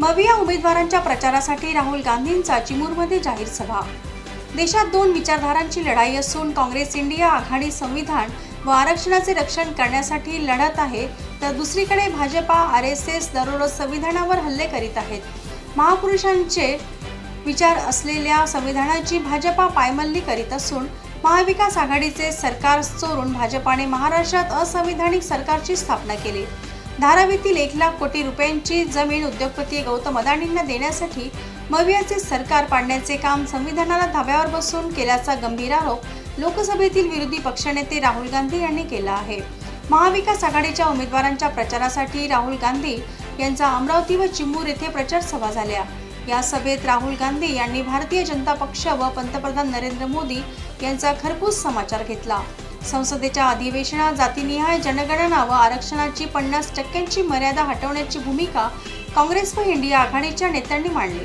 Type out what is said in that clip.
मविया उमेदवारांच्या प्रचारासाठी राहुल गांधींचा चिमूरमध्ये जाहीर सभा. देशात दोन विचारधारांची लढाई असून काँग्रेस इंडिया आघाडी संविधान व आरक्षणाचे रक्षण करण्यासाठी लढत आहे तर दुसरीकडे भाजपा आर एस एस दररोज संविधानावर हल्ले करीत आहेत. महापुरुषांचे विचार असलेल्या संविधानाची भाजपा पायमल्ली करीत असून महाविकास आघाडीचे सरकार चोरून भाजपाने महाराष्ट्रात असंविधानिक सरकारची स्थापना केली. धारावीतील एक लाख कोटी रुपयांची जमीन उद्योगपती गौतम अदानींना देण्यासाठी मवियाचे सरकार पाडण्याचे काम संविधानाला धाब्यावर बसून केल्याचा गंभीर आरोप लोकसभेतील विरोधी पक्षनेते राहुल गांधी यांनी केला आहे. महाविकास आघाडीच्या उमेदवारांच्या प्रचारासाठी राहुल गांधी यांचा अमरावती व चिमूर येथे प्रचार सभा झाल्या. या सभेत राहुल गांधी यांनी भारतीय जनता पक्ष व पंतप्रधान नरेंद्र मोदी यांचा खरपूस समाचार घेतला. संसदेच्या अधिवेशनात जातीनिहाय जनगणना व आरक्षणाची पन्नास टक्क्यांची मर्यादा हटवण्याची भूमिका काँग्रेस व इंडिया आघाडीच्या नेत्यांनी मांडली.